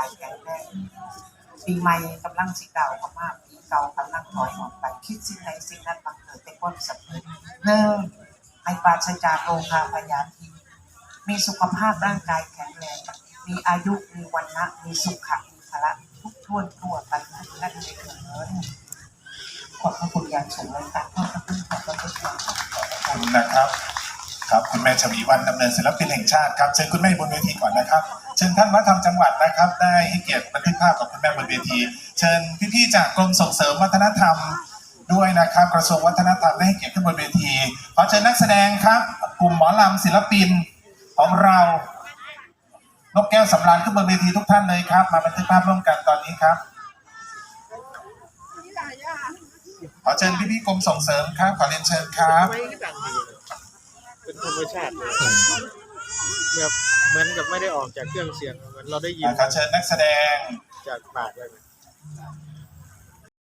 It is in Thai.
ายแข็งแรงปีใหม่กำลังสิเก่าเข้ามาปีเก่ากำลังถอยออกไปคิดสิ่งใดสิ่งนั้นบังเกิดเป็นความสำเร็จหนึ่งให้ปราศจากโรคาพยาธิมีสุขภาพร่างกายแข็งแรงมีอายุมีวันนะมีสุขะมีพละทุกท่วนทั่วไปนั่นเลยเถิดขอบพระคุณอย่างสูงเลยค่ะขอบพระคุณขอบพระคุณค่ะขอบคุณนะครับ ครับคุณแม่ชวีวันดำเนินศิลปินแห่งชาติครับเชิญคุณแม่บนเวทีก่อนนะครับ เชิญท่านวัฒนธรรมจังหวัดนะครับ ได้ให้เกียรติบันทึกภาพกับคุณแม่บนเวที เชิญพี่ๆจากกรมส่งเสริมวัฒนธรรมด้วยนะครับ กระทรวงวัฒนธรรมได้ให้เกียรติขึ้นบนเวทีขอเชิญนักแสดงครับ กลุ่มหมอลำศิลปินของเรานกแก้วสำราญขึ้นบนเวทีทุกท่านเลยครับ มาบันทึกภาพร่วมกันตอนนี้ครับขอเชิญพี่ๆกรมส่งเสริมครับขอเรียนเชิญครับ รรมชาติเลยแบบเหมือนกับไม่ได้ออกจากเครื่องเสียงเหมือนเราได้ยินขอเชิญนักแสดงจากปากเลย